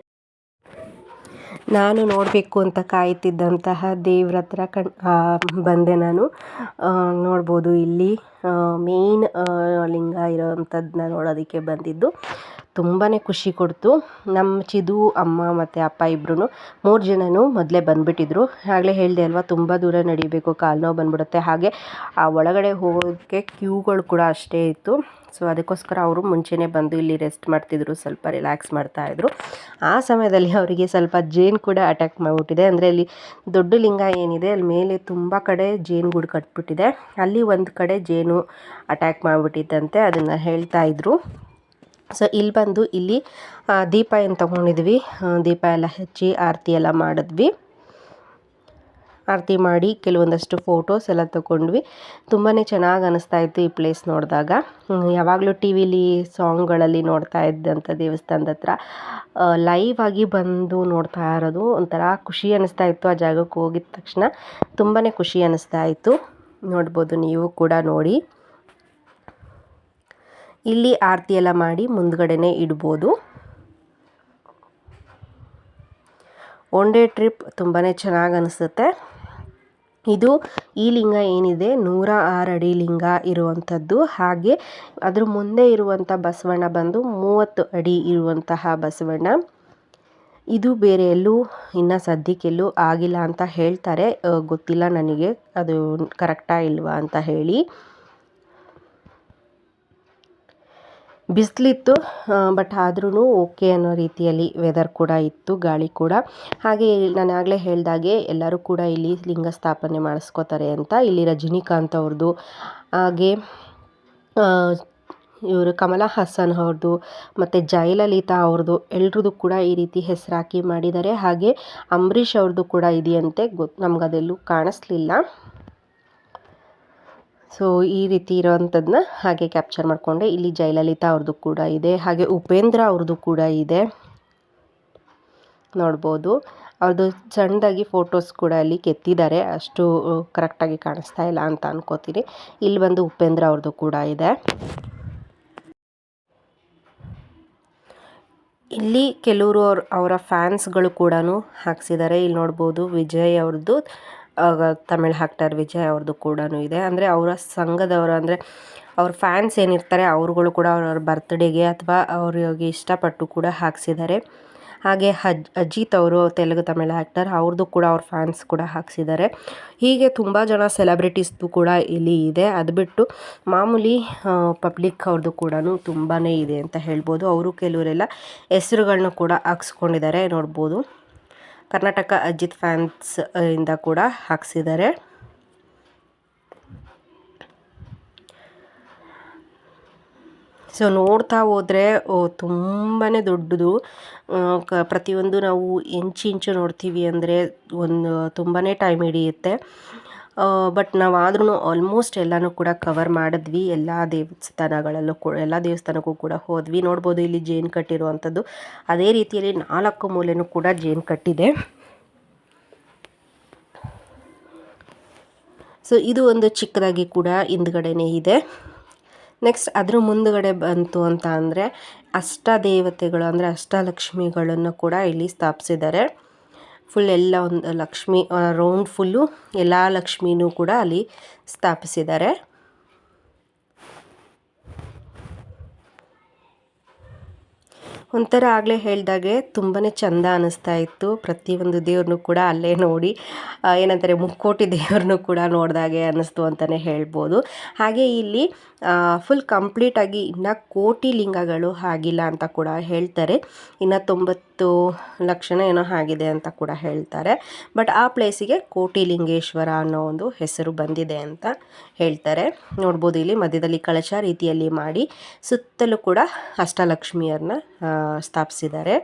ನಾನು ನೋಡಬೇಕು ಅಂತ ಕಾಯ್ತಿದ್ದಂತಹ ದೇವ್ರ ಹತ್ರ ಕಣ್ ಬಂದೆ ನಾನು. ನೋಡ್ಬೋದು ಇಲ್ಲಿ ಮೇಯ್ನ್ ಲಿಂಗ ಇರೋವಂಥದ್ದನ್ನ ನೋಡೋದಕ್ಕೆ ಬಂದಿದ್ದು. ತುಂಬಾ ಖುಷಿ ಕೊಡ್ತು. ನಮ್ಮ ಚಿದು, ಅಮ್ಮ ಮತ್ತು ಅಪ್ಪ ಇಬ್ಬರೂ ಮೂರು ಜನನೂ ಮೊದಲೇ ಬಂದುಬಿಟ್ಟಿದ್ರು. ಆಗಲೇ ಹೇಳಿದೆ ಅಲ್ವಾ, ತುಂಬ ದೂರ ನಡಿಬೇಕು, ಕಾಲು ನೋವು ಬಂದ್ಬಿಡುತ್ತೆ. ಹಾಗೆ ಆ ಒಳಗಡೆ ಹೋಗೋಕ್ಕೆ ಕ್ಯೂಗಳು ಕೂಡ ಅಷ್ಟೇ ಇತ್ತು. ಸೊ, ಅದಕ್ಕೋಸ್ಕರ ಅವರು ಮುಂಚೆನೇ ಬಂದು ಇಲ್ಲಿ ರೆಸ್ಟ್ ಮಾಡ್ತಿದ್ರು, ಸ್ವಲ್ಪ ರಿಲ್ಯಾಕ್ಸ್ ಮಾಡ್ತಾಯಿದ್ರು ಆ ಸಮಯದಲ್ಲಿ ಅವರಿಗೆ ಸ್ವಲ್ಪ ಜೇನು ಕೂಡ ಅಟ್ಯಾಕ್ ಮಾಡಿಬಿಟ್ಟಿದೆ. ಅಂದರೆ ಅಲ್ಲಿ ದೊಡ್ಡ ಲಿಂಗ ಏನಿದೆ, ಅಲ್ಲಿ ಮೇಲೆ ತುಂಬ ಕಡೆ ಜೇನು ಗೂಡು ಕಟ್ಬಿಟ್ಟಿದೆ. ಅಲ್ಲಿ ಒಂದು ಕಡೆ ಜೇನು ಅಟ್ಯಾಕ್ ಮಾಡಿಬಿಟ್ಟಿದ್ದಂತೆ ಅದನ್ನು ಹೇಳ್ತಾ ಇದ್ರು. ಸೊ ಇಲ್ಲಿ ಬಂದು ಇಲ್ಲಿ ದೀಪ ಏನು ತೊಗೊಂಡಿದ್ವಿ? ದೀಪ ಎಲ್ಲ ಹಚ್ಚಿ ಆರತಿ ಎಲ್ಲ ಮಾಡಿದ್ವಿ. ಆರತಿ ಮಾಡಿ ಕೆಲವೊಂದಷ್ಟು ಫೋಟೋಸ್ ಎಲ್ಲ ತೊಗೊಂಡ್ವಿ. ತುಂಬಾ ಚೆನ್ನಾಗಿ ಅನಿಸ್ತಾ ಇತ್ತು ಈ ಪ್ಲೇಸ್ ನೋಡಿದಾಗ. ಯಾವಾಗಲೂ ಟಿ ವಿಲಿ ಸಾಂಗ್ಗಳಲ್ಲಿ ನೋಡ್ತಾ ಇದ್ದಂಥ ದೇವಸ್ಥಾನದ ಹತ್ರ ಲೈವ್ ಆಗಿ ಬಂದು ನೋಡ್ತಾ ಇರೋದು ಒಂಥರ ಖುಷಿ ಅನ್ನಿಸ್ತಾ ಇತ್ತು ಆ ಜಾಗಕ್ಕೆ ಹೋಗಿದ ತಕ್ಷಣ. ತುಂಬಾ ಖುಷಿ ಅನ್ನಿಸ್ತಾ ಇತ್ತು. ನೋಡ್ಬೋದು ನೀವು ಕೂಡ ನೋಡಿ. ಇಲ್ಲಿ ಆರತಿ ಎಲ್ಲ ಮಾಡಿ ಮುಂದ್ಗಡೆನೆ ಇಡ್ಬೋದು. ಒನ್ ಡೇ ಟ್ರಿಪ್ ತುಂಬಾ ಚೆನ್ನಾಗಿ ಅನಿಸುತ್ತೆ. ಇದು ಈ ಲಿಂಗ ಏನಿದೆ? ನೂರ ಆರು ಅಡಿ ಲಿಂಗ ಇರುವಂಥದ್ದು. ಹಾಗೆ ಅದ್ರ ಮುಂದೆ ಇರುವಂಥ ಬಸವಣ್ಣ ಬಂದು ಮೂವತ್ತು ಅಡಿ ಇರುವಂತಹ ಬಸವಣ್ಣ. ಇದು ಬೇರೆ ಎಲ್ಲೂ, ಇನ್ನು ಸದ್ಯಕ್ಕೆಲ್ಲೂ ಆಗಿಲ್ಲ ಅಂತ ಹೇಳ್ತಾರೆ. ಗೊತ್ತಿಲ್ಲ ನನಗೆ. ಅದು ಕರೆಕ್ಟಾ ಇಲ್ವಾ ಅಂತ ಹೇಳಿ. ಬಿಸಿಲಿತ್ತು ಬಟ್ ಆದ್ರೂ ಓಕೆ ಅನ್ನೋ ರೀತಿಯಲ್ಲಿ ವೆದರ್ ಕೂಡ ಇತ್ತು, ಗಾಳಿ ಕೂಡ. ಹಾಗೆ ನಾನು ಆಗಲೇ ಹೇಳ್ದಾಗೆ ಎಲ್ಲರೂ ಕೂಡ ಇಲ್ಲಿ ಲಿಂಗ ಸ್ಥಾಪನೆ ಮಾಡಿಸ್ಕೋತಾರೆ ಅಂತ ಇಲ್ಲಿ ರಜನಿಕಾಂತ್ ಅವ್ರದ್ದು ಹಾಗೆ ಇವರು ಕಮಲ ಹಾಸನ್ ಅವ್ರದ್ದು ಮತ್ತು ಜಯಲಲಿತಾ ಅವ್ರದ್ದು ಎಲ್ರದ್ದು ಕೂಡ ಈ ರೀತಿ ಹೆಸರಾಕಿ ಮಾಡಿದ್ದಾರೆ. ಹಾಗೆ ಅಂಬರೀಷ್ ಅವ್ರದ್ದು ಕೂಡ ಇದೆಯಂತೆ ಗೊತ್ತು ನಮ್ಗೆ ಅದೆಲ್ಲೂ ಕಾಣಿಸ್ಲಿಲ್ಲ. ಸೊ ಈ ರೀತಿ ಇರೋವಂಥದ್ದನ್ನ ಹಾಗೆ ಕ್ಯಾಪ್ಚರ್ ಮಾಡಿಕೊಂಡೆ. ಇಲ್ಲಿ ಜಯಲಲಿತಾ ಅವ್ರದ್ದು ಕೂಡ ಇದೆ, ಹಾಗೆ ಉಪೇಂದ್ರ ಅವ್ರದ್ದು ಕೂಡ ಇದೆ. ನೋಡ್ಬೋದು. ಅವ್ರದ್ದು ಸಣ್ಣದಾಗಿ ಫೋಟೋಸ್ ಕೂಡ ಅಲ್ಲಿ ಕೆತ್ತಿದ್ದಾರೆ. ಅಷ್ಟು ಕರೆಕ್ಟಾಗಿ ಕಾಣಿಸ್ತಾ ಇಲ್ಲ ಅಂತ ಅನ್ಕೋತೀನಿ. ಇಲ್ಲಿ ಬಂದು ಉಪೇಂದ್ರ ಅವ್ರದ್ದು ಕೂಡ ಇದೆ. ಇಲ್ಲಿ ಕೆಲವರು ಅವ್ರ, ಅವರ ಫ್ಯಾನ್ಸ್ಗಳು ಕೂಡ ಹಾಕ್ಸಿದ್ದಾರೆ. ಇಲ್ಲಿ ನೋಡ್ಬೋದು ವಿಜಯ್ ಅವ್ರದ್ದು ತಮಿಳ್ ಆಕ್ಟರ್ ವಿಜಯ್ ಅವ್ರದ್ದು ಕೂಡ ಇದೆ. ಅಂದರೆ ಅವರ ಸಂಘದವರು, ಅಂದರೆ ಅವ್ರ ಫ್ಯಾನ್ಸ್ ಏನಿರ್ತಾರೆ, ಅವ್ರುಗಳು ಕೂಡ ಅವ್ರವ್ರ ಬರ್ತ್ಡೇಗೆ ಅಥವಾ ಅವ್ರಿಗೆ ಇಷ್ಟಪಟ್ಟು ಕೂಡ ಹಾಕ್ಸಿದ್ದಾರೆ. ಹಾಗೆ ಹಜ್, ಅಜಿತ್ ಅವರು ತೆಲುಗು ತಮಿಳು ಆ್ಯಕ್ಟರ್ ಅವ್ರದ್ದು ಕೂಡ ಅವ್ರ ಫ್ಯಾನ್ಸ್ ಕೂಡ ಹಾಕ್ಸಿದ್ದಾರೆ. ಹೀಗೆ ತುಂಬ ಜನ ಸೆಲೆಬ್ರಿಟೀಸ್ದು ಕೂಡ ಇಲ್ಲಿ ಇದೆ. ಅದು ಬಿಟ್ಟು ಮಾಮೂಲಿ ಪಬ್ಲಿಕ್ ಅವ್ರದ್ದು ಕೂಡ ತುಂಬಾ ಇದೆ ಅಂತ ಹೇಳ್ಬೋದು. ಅವರು ಕೆಲವರೆಲ್ಲ ಹೆಸ್ರುಗಳ್ನ ಕೂಡ ಹಾಕ್ಸ್ಕೊಂಡಿದ್ದಾರೆ ನೋಡ್ಬೋದು. ಕರ್ನಾಟಕ ಅಜಿತ್ ಫ್ಯಾನ್ಸ್ ಇಂದ ಕೂಡ ಹಾಕ್ಸಿದ್ದಾರೆ. ಸೊ, ನೋಡ್ತಾ ಹೋದರೆ ತುಂಬಾ ದೊಡ್ಡದು. ಕ, ಪ್ರತಿಯೊಂದು ನಾವು ಇಂಚು ಇಂಚು ನೋಡ್ತೀವಿ ಅಂದರೆ ಒಂದು ತುಂಬಾ ಟೈಮ್ ಹಿಡಿಯುತ್ತೆ. ಬಟ್ ನಾವು ಆದ್ರೂ ಆಲ್ಮೋಸ್ಟ್ ಎಲ್ಲನೂ ಕೂಡ ಕವರ್ ಮಾಡಿದ್ವಿ. ಎಲ್ಲ ದೇವಸ್ಥಾನಗಳಲ್ಲೂ ಕೂಡ, ಎಲ್ಲ ದೇವಸ್ಥಾನಕ್ಕೂ ಕೂಡ ಹೋದ್ವಿ. ನೋಡ್ಬೋದು ಇಲ್ಲಿ ಜೇನು ಕಟ್ಟಿರುವಂಥದ್ದು. ಅದೇ ರೀತಿಯಲ್ಲಿ ನಾಲ್ಕು ಮೂಲೆನೂ ಕೂಡ ಜೇನು ಕಟ್ಟಿದೆ. ಸೊ ಇದು ಒಂದು ಚಿಕ್ಕದಾಗಿ ಕೂಡ ಹಿಂದ್ಗಡೆನೇ ಇದೆ. ನೆಕ್ಸ್ಟ್ ಅದ್ರ ಮುಂದುಗಡೆ ಬಂತು ಅಂತ ಅಂದರೆ ಅಷ್ಟ ದೇವತೆಗಳು ಅಂದರೆ ಅಷ್ಟಲಕ್ಷ್ಮಿಗಳನ್ನು ಕೂಡ ಇಲ್ಲಿ ಸ್ಥಾಪಿಸಿದ್ದಾರೆ. ಫುಲ್ ಎಲ್ಲ ಒಂದು ಲಕ್ಷ್ಮಿ ರೌಂಡ್ ಫುಲ್ಲು ಎಲ್ಲ ಲಕ್ಷ್ಮಿನೂ ಕೂಡ ಅಲ್ಲಿ ಸ್ಥಾಪಿಸಿದ್ದಾರೆ. ಒಂಥರ ಆಗಲೇ ಹೇಳಿದಾಗೆ ತುಂಬಾ ಚೆಂದ ಅನ್ನಿಸ್ತಾ ಇತ್ತು. ಪ್ರತಿಯೊಂದು ದೇವ್ರನ್ನೂ ಕೂಡ ಅಲ್ಲೇ ನೋಡಿ ಏನಂತಾರೆ, ಮುಕ್ಕೋಟಿ ದೇವ್ರನ್ನೂ ಕೂಡ ನೋಡಿದಾಗೆ ಅನ್ನಿಸ್ತು ಅಂತಲೇ ಹೇಳ್ಬೋದು. ಹಾಗೆ ಇಲ್ಲಿ ಫುಲ್ ಕಂಪ್ಲೀಟಾಗಿ ಇನ್ನು ಕೋಟಿ ಲಿಂಗಗಳು ಆಗಿಲ್ಲ ಅಂತ ಕೂಡ ಹೇಳ್ತಾರೆ. ಇನ್ನು ತೊಂಬತ್ತು ಲಕ್ಷಣ ಏನೋ ಆಗಿದೆ ಅಂತ ಕೂಡ ಹೇಳ್ತಾರೆ. ಬಟ್ ಆ ಪ್ಲೇಸಿಗೆ ಕೋಟಿ ಲಿಂಗೇಶ್ವರ ಅನ್ನೋ ಒಂದು ಹೆಸರು ಬಂದಿದೆ ಅಂತ ಹೇಳ್ತಾರೆ. ನೋಡ್ಬೋದು ಇಲ್ಲಿ ಮಧ್ಯದಲ್ಲಿ ಕಳಶ ರೀತಿಯಲ್ಲಿ ಮಾಡಿ, ಸುತ್ತಲೂ ಕೂಡ ಅಷ್ಟಲಕ್ಷ್ಮಿಯರನ್ನ ಸ್ಥಾಪಿಸಿದ್ದಾರೆ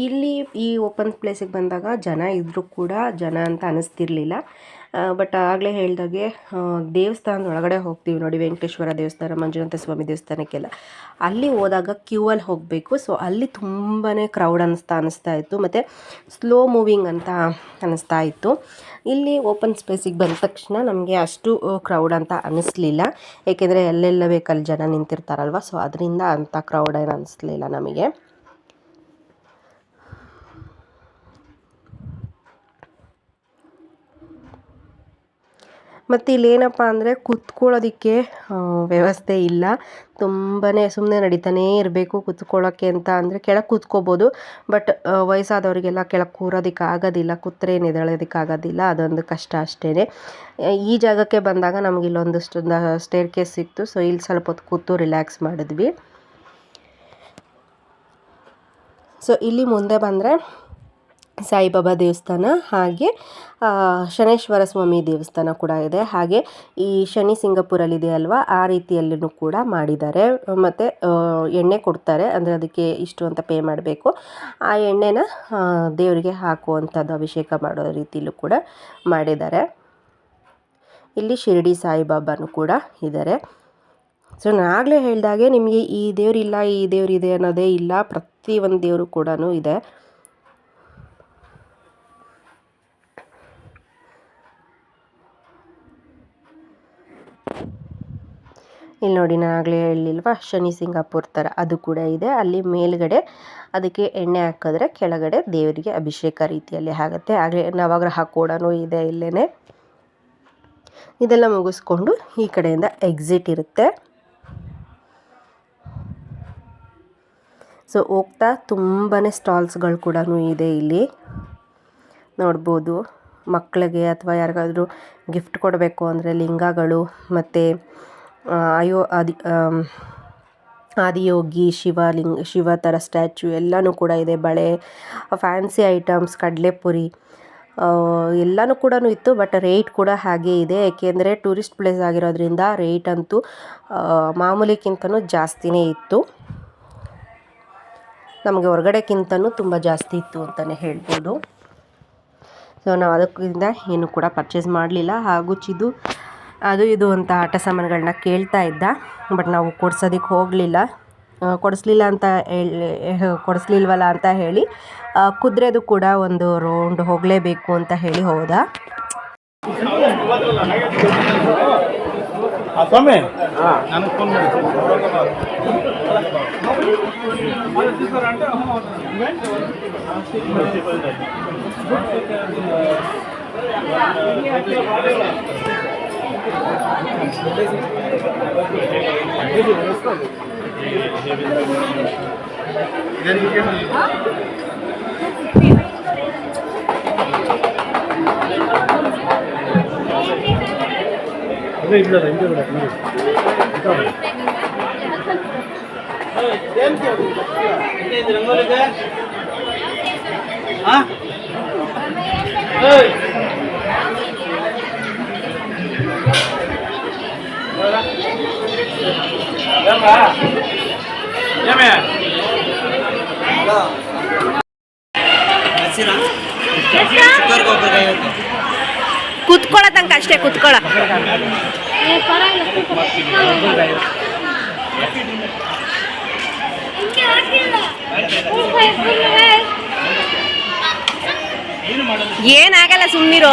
ಇಲ್ಲಿ ಈ ಓಪನ್ ಪ್ಲೇಸಿಗೆ ಬಂದಾಗ ಜನ ಇದ್ದರೂ ಕೂಡ ಜನ ಅಂತ ಅನ್ನಿಸ್ತಿರ್ಲಿಲ್ಲ ಬಟ್ ಆಗಲೇ ಹೇಳಿದಾಗೆ ದೇವಸ್ಥಾನದ ಒಳಗಡೆ ಹೋಗ್ತೀವಿ ನೋಡಿ, ವೆಂಕಟೇಶ್ವರ ದೇವಸ್ಥಾನ, ಮಂಜುನಾಥ ಸ್ವಾಮಿ ದೇವಸ್ಥಾನಕ್ಕೆಲ್ಲ. ಅಲ್ಲಿ ಹೋದಾಗ ಕ್ಯೂ ಅಲ್ಲಿ ಹೋಗಬೇಕು. ಸೊ ಅಲ್ಲಿ ತುಂಬಾ ಕ್ರೌಡ್ ಅನ್ನಿಸ್ತಾ ಅನ್ನಿಸ್ತಾ ಇತ್ತು. ಮತ್ತು ಸ್ಲೋ ಮೂವಿಂಗ್ ಅಂತ ಅನ್ನಿಸ್ತಾ ಇತ್ತು. ಇಲ್ಲಿ ಓಪನ್ ಸ್ಪೇಸಿಗೆ ಬಂದ ತಕ್ಷಣ ನಮಗೆ ಅಷ್ಟು ಕ್ರೌಡ್ ಅಂತ ಅನ್ನಿಸ್ಲಿಲ್ಲ ಏಕೆಂದರೆ ಎಲ್ಲೆಲ್ಲ ಬೇಕಲ್ಲಿ ಜನ ನಿಂತಿರ್ತಾರಲ್ವ? ಸೊ ಅದರಿಂದ ಅಂಥ ಕ್ರೌಡ್ ಏನು ಅನ್ನಿಸ್ಲಿಲ್ಲ ನಮಗೆ. ಮತ್ತು ಇಲ್ಲೇನಪ್ಪ ಅಂದರೆ ಕುತ್ಕೊಳ್ಳೋದಕ್ಕೆ ವ್ಯವಸ್ಥೆ ಇಲ್ಲ. ತುಂಬಾ ಸುಮ್ಮನೆ ನಡೀತಾನೇ ಇರಬೇಕು ಕುತ್ಕೊಳ್ಳೋಕ್ಕೆ ಅಂತ ಅಂದರೆ ಕೆಳಗೆ ಕೂತ್ಕೋಬೋದು. ಬಟ್ ವಯಸ್ಸಾದವರಿಗೆಲ್ಲ ಕೆಳಗೆ ಕೂರೋದಕ್ಕೆ ಆಗೋದಿಲ್ಲ, ಕೂತ್ರೆ ಎದ್ದೇಳೋದಕ್ಕೆ ಆಗೋದಿಲ್ಲ, ಅದೊಂದು ಕಷ್ಟ ಅಷ್ಟೇ ಈ ಜಾಗಕ್ಕೆ ಬಂದಾಗ ನಮ್ಗೆ ಇಲ್ಲೊಂದು ಸ್ಟೇರ್ ಕೇಸ್ ಸಿಕ್ತು. ಸೊ ಇಲ್ಲಿ ಸ್ವಲ್ಪ ಹೊತ್ತು ಕೂತು ರಿಲ್ಯಾಕ್ಸ್ ಮಾಡಿದ್ವಿ. ಸೊ ಇಲ್ಲಿ ಮುಂದೆ ಬಂದರೆ ಸಾಯಿಬಾಬಾ ದೇವಸ್ಥಾನ, ಹಾಗೆ ಶನೇಶ್ವರ ಸ್ವಾಮಿ ದೇವಸ್ಥಾನ ಕೂಡ ಇದೆ. ಹಾಗೆ, ಈ ಶನಿ ಸಿಂಗಪುರಲ್ಲಿದೆ ಅಲ್ವಾ ಆ ರೀತಿಯಲ್ಲೂ ಕೂಡ ಮಾಡಿದ್ದಾರೆ. ಮತ್ತು ಎಣ್ಣೆ ಕೊಡ್ತಾರೆ. ಅಂದರೆ ಅದಕ್ಕೆ ಇಷ್ಟು ಅಂತ ಪೇ ಮಾಡಬೇಕು. ಆ ಎಣ್ಣೆನ ದೇವರಿಗೆ ಹಾಕುವಂಥದ್ದು ಅಭಿಷೇಕ ಮಾಡೋ ರೀತಿಯಲ್ಲೂ ಕೂಡ ಮಾಡಿದ್ದಾರೆ. ಇಲ್ಲಿ ಶಿರಡಿ ಸಾಯಿಬಾಬಾನು ಕೂಡ ಇದ್ದಾರೆ. ಸೊ, ನಾನು ಆಗಲೇ ಹೇಳಿದಾಗೆ ನಿಮಗೆ ಈ ದೇವರಿಲ್ಲ, ಈ ದೇವರಿದೆ ಅನ್ನೋದೇ ಇಲ್ಲ. ಪ್ರತಿ ಒಂದು ದೇವರು ಕೂಡ ಇದೆ. ಇಲ್ಲಿ ನೋಡಿ, ನಾನು ಆಗಲೇ ಹೇಳಿಲ್ವಾ? ಶನಿ ಸಿಂಗಾಪುರ್ ಥರ ಅದು ಕೂಡ ಇದೆ. ಅಲ್ಲಿ ಮೇಲ್ಗಡೆ ಅದಕ್ಕೆ ಎಣ್ಣೆ ಹಾಕಿದ್ರೆ ಕೆಳಗಡೆ ದೇವರಿಗೆ ಅಭಿಷೇಕ ರೀತಿಯಲ್ಲಿ ಆಗುತ್ತೆ. ಆಗಲೇ ನವಗ್ರಹ ಕೂಡ ಇದೆ ಇಲ್ಲೇ ಇದೆಲ್ಲ ಮುಗಿಸ್ಕೊಂಡು ಈ ಕಡೆಯಿಂದ ಎಕ್ಸಿಟ್ ಇರುತ್ತೆ. ಸೊ ಹೋಗ್ತಾ ತುಂಬಾ ಸ್ಟಾಲ್ಸ್ಗಳು ಕೂಡ ಇದೆ ಇಲ್ಲಿ. ನೋಡ್ಬೋದು ಮಕ್ಕಳಿಗೆ ಅಥವಾ ಯಾರಿಗಾದರೂ ಗಿಫ್ಟ್ ಕೊಡಬೇಕು ಅಂದರೆ ಲಿಂಗಗಳು ಮತ್ತು ಅಯೋ ಆದಿ ಆದಿಯೋಗಿ, ಶಿವಲಿಂಗ ಶಿವ ಥರ ಸ್ಟ್ಯಾಚ್ಯು ಎಲ್ಲನೂ ಕೂಡ ಇದೆ. ಬಳೆ, ಫ್ಯಾನ್ಸಿ ಐಟಮ್ಸ್, ಕಡಲೆಪುರಿ ಎಲ್ಲನೂ ಕೂಡ ಇತ್ತು, ಬಟ್ ರೇಟ್ ಕೂಡ ಹಾಗೇ ಇದೆ. ಏಕೆಂದರೆ ಟೂರಿಸ್ಟ್ ಪ್ಲೇಸ್ ಆಗಿರೋದ್ರಿಂದ ರೇಟ್ ಅಂತೂ ಮಾಮೂಲಿಗಿಂತನೂ ಜಾಸ್ತಿನೇ ಇತ್ತು. ನಮಗೆ ಹೊರಗಡೆಕ್ಕಿಂತನೂ ತುಂಬ ಜಾಸ್ತಿ ಇತ್ತು ಅಂತಲೇ ಹೇಳ್ಬೋದು. ಸೊ ನಾವು ಅದಕ್ಕಿಂತ ಏನು ಕೂಡ ಪರ್ಚೇಸ್ ಮಾಡಲಿಲ್ಲ. ಹಾಗೂ ಚಿದು ಅದು ಇದು ಅಂತ ಆಟ ಸಾಮಾನುಗಳನ್ನ ಕೇಳ್ತಾ ಇದ್ದ. ಬಟ್ ನಾವು ಕೊಡ್ಸೋದಕ್ಕೆ ಹೋಗಲಿಲ್ಲ. ಕೊಡಿಸ್ಲಿಲ್ಲ ಅಂತ ಹೇಳಿ ಕೊಡಿಸ್ಲಿಲ್ವಲ್ಲ ಅಂತ ಹೇಳಿ ಕುದುರೆದು ಕೂಡ ಒಂದು ರೌಂಡ್ ಹೋಗಲೇಬೇಕು ಅಂತ ಹೇಳಿ ಹೋದ. ఇప్పుడు రెండు కూడా రంగోలు ಕುತ್ಕೊಳ್ಳೋ ತನಕ ಅಷ್ಟೇ ಕುತ್ಕೊಳ್ಳ. ಏನಾಗಲ್ಲ ಸುಮ್ಮನಿರು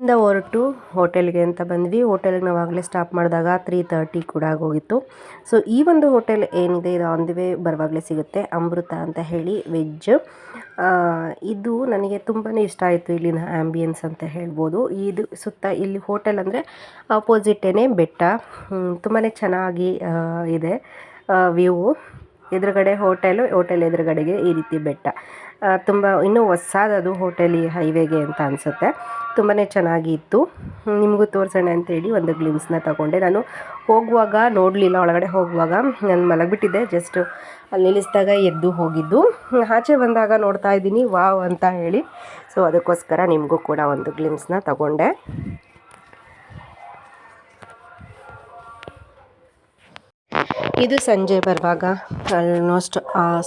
ಇಂದ ಹೊರಟು ಹೋಟೆಲ್ಗೆ ಅಂತ ಬಂದ್ವಿ. ಹೋಟೆಲ್ಗೆ ನಾವು ಆಗಲೇ ಸ್ಟಾಪ್ ಮಾಡಿದಾಗ ತ್ರೀ ತರ್ಟಿ ಕೂಡ ಆಗೋಗಿತ್ತು. ಸೊ ಈ ಒಂದು ಹೋಟೆಲ್ ಏನಿದೆ, ಇದು ಆನ್ ದಿ ವೇ ಬರುವಾಗಲೇ ಸಿಗುತ್ತೆ. ಅಮೃತ ಅಂತ ಹೇಳಿ ವೆಜ್ ಇದು ನನಗೆ ತುಂಬಾ ಇಷ್ಟ ಆಯಿತು ಇಲ್ಲಿನ ಆ್ಯಂಬಿಯನ್ಸ್ ಅಂತ ಹೇಳ್ಬೋದು. ಇದು ಸುತ್ತ ಇಲ್ಲಿ ಹೋಟೆಲ್ ಅಂದರೆ ಆಪೋಸಿಟೇನೆ ಬೆಟ್ಟ. ತುಂಬಾ ಚೆನ್ನಾಗಿ ಇದೆ ವ್ಯೂ ಎದುರುಗಡೆ ಹೋಟೆಲು, ಹೋಟೆಲ್ ಎದುರುಗಡೆಗೆ ಈ ರೀತಿ ಬೆಟ್ಟ. ತುಂಬ ಇನ್ನೂ ಹೊಸದದು ಹೋಟೆಲ್ ಹೈವೇಗೆ ಅಂತ ಅನಿಸುತ್ತೆ. ತುಂಬಾ ಚೆನ್ನಾಗಿ ಇತ್ತು ನಿಮಗೂ ತೋರಿಸೋಣ ಅಂತೇಳಿ ಒಂದು ಗ್ಲಿಮ್ಸ್ನ ತಗೊಂಡೆ. ನಾನು ಹೋಗುವಾಗ ನೋಡಲಿಲ್ಲ, ಒಳಗಡೆ ಹೋಗುವಾಗ ನಾನು ಮಲಗಿಬಿಟ್ಟಿದ್ದೆ. ಜಸ್ಟ್ ಅಲ್ಲಿ ನಿಲ್ಲಿಸಿದಾಗ ಎದ್ದು ಹೋಗಿದ್ದು. ಆಚೆ ಬಂದಾಗ ನೋಡ್ತಾ ಇದ್ದೀನಿ, ವಾವ್ ಅಂತ ಹೇಳಿ. ಸೊ ಅದಕ್ಕೋಸ್ಕರ ನಿಮಗೂ ಕೂಡ ಒಂದು ಗ್ಲಿಮ್ಸ್ನ ತಗೊಂಡೆ. ಇದು ಸಂಜೆ ಬರುವಾಗ ಆಲ್ಮೋಸ್ಟ್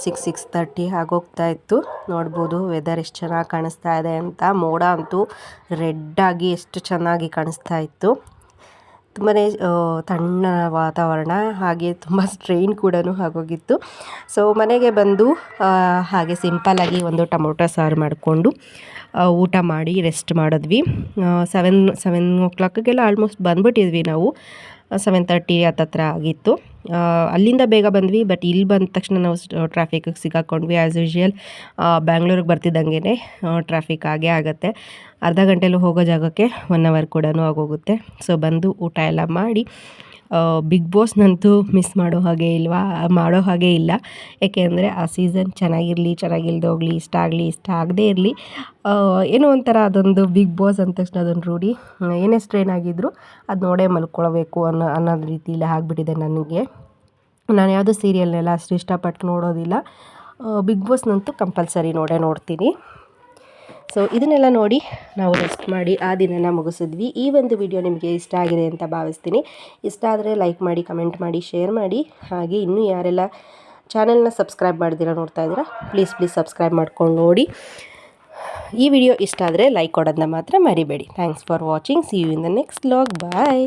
ಸಿಕ್ಸ್ ಸಿಕ್ಸ್ ತರ್ಟಿ ಆಗೋಗ್ತಾ ಇತ್ತು. ನೋಡ್ಬೋದು ವೆದರ್ ಎಷ್ಟು ಚೆನ್ನಾಗಿ ಕಾಣಿಸ್ತಾ ಇದೆ ಅಂತ. ಮೋಡ ಅಂತೂ ರೆಡ್ಡಾಗಿ ಎಷ್ಟು ಚೆನ್ನಾಗಿ ಕಾಣಿಸ್ತಾ ಇತ್ತು. ತುಂಬಾ ತಣ್ಣ ವಾತಾವರಣ, ಹಾಗೆ ತುಂಬ ಸ್ಟ್ರೈನ್ ಕೂಡ ಆಗೋಗಿತ್ತು. ಸೊ ಮನೆಗೆ ಬಂದು ಹಾಗೆ ಸಿಂಪಲ್ಲಾಗಿ ಒಂದು ಟೊಮೊಟೊ ಸಾರು ಮಾಡಿಕೊಂಡು ಊಟ ಮಾಡಿ ರೆಸ್ಟ್ ಮಾಡಿದ್ವಿ. ಸೆವೆನ್ ಸೆವೆನ್ ಓ ಕ್ಲಾಕಿಗೆಲ್ಲ ಆಲ್ಮೋಸ್ಟ್ ಬಂದ್ಬಿಟ್ಟಿದ್ವಿ ನಾವು. ಸೆವೆನ್ ತರ್ಟಿ ಹತ್ತತ್ರ ಆಗಿತ್ತು. ಅಲ್ಲಿಂದ ಬೇಗ ಬಂದ್ವಿ ಬಟ್ ಇಲ್ಲಿ ಬಂದ ತಕ್ಷಣ ನಾವು ಟ್ರಾಫಿಕ್ಗೆ ಸಿಗಾಕೊಂಡ್ವಿ ಆ್ಯಸ್ ಯೂಶ್ವಲ್ ಬ್ಯಾಂಗ್ಳೂರಿಗೆ ಬರ್ತಿದ್ದಂಗೆ ಟ್ರಾಫಿಕ್ ಆಗೇ ಆಗುತ್ತೆ. ಅರ್ಧ ಗಂಟೆಲೂ ಹೋಗೋ ಜಾಗಕ್ಕೆ ಒನ್ ಅವರ್ ಕೂಡ ಆಗೋಗುತ್ತೆ. ಸೊ ಬಂದು ಊಟ ಎಲ್ಲ ಮಾಡಿ ಬಿಗ್ ಬಾಸ್ನಂತೂ ಮಿಸ್ ಮಾಡೋ ಹಾಗೆ ಇಲ್ವಾ, ಮಾಡೋ ಹಾಗೆ ಇಲ್ಲ. ಏಕೆಂದರೆ ಆ ಸೀಸನ್ ಚೆನ್ನಾಗಿರಲಿ ಚೆನ್ನಾಗಿಲ್ದೋಗ್ಲಿ ಇಷ್ಟ ಆಗಲಿ, ಇಷ್ಟ ಆಗದೇ ಇರಲಿ. ಏನೋ ಒಂಥರ ಅದೊಂದು ಬಿಗ್ ಬಾಸ್ ಅಂದ ತಕ್ಷಣ ಅದೊಂದು ರೂಢಿ. ಏನೇ ಸ್ಟ್ರೈನ್ ಆಗಿದ್ರು ಅದು ನೋಡೇ ಮಲ್ಕೊಳ್ಬೇಕು ಅನ್ನೋ, ಅನ್ನೋದು ರೀತಿಯಲ್ಲಿ ಆಗಿಬಿಟ್ಟಿದೆ ನನಗೆ. ನಾನು ಯಾವುದೋ ಸೀರಿಯಲ್ನೆಲ್ಲ ಅಷ್ಟು ಇಷ್ಟಪಟ್ಟು ನೋಡೋದಿಲ್ಲ. ಬಿಗ್ ಬಾಸ್ನಂತೂ ಕಂಪಲ್ಸರಿ ನೋಡೇ ನೋಡ್ತೀನಿ. ಸೊ ಇದನ್ನೆಲ್ಲ ನೋಡಿ ನಾವು ರೆಸ್ಟ್ ಮಾಡಿ ಆ ದಿನನ ಮುಗಿಸಿದ್ವಿ. ಈ ಒಂದು ವಿಡಿಯೋ ನಿಮಗೆ ಇಷ್ಟ ಆಗಿದೆ ಅಂತ ಭಾವಿಸ್ತೀನಿ. ಇಷ್ಟ ಆದರೆ ಲೈಕ್ ಮಾಡಿ ಕಮೆಂಟ್ ಮಾಡಿ ಶೇರ್ ಮಾಡಿ. ಹಾಗೆ ಇನ್ನೂ ಯಾರೆಲ್ಲ ಚಾನೆಲ್ನ ಸಬ್ಸ್ಕ್ರೈಬ್ ಮಾಡ್ದಿರ ನೋಡ್ತಾ ಇದ್ದೀರಾ ಪ್ಲೀಸ್ ಪ್ಲೀಸ್ ಸಬ್ಸ್ಕ್ರೈಬ್ ಮಾಡ್ಕೊಂಡು ನೋಡಿ. ಈ ವಿಡಿಯೋ ಇಷ್ಟ ಆದರೆ ಲೈಕ್ ಕೊಡೋದನ್ನ ಮಾತ್ರ ಮರಿಬೇಡಿ. Thanks for watching see you in the next vlog bye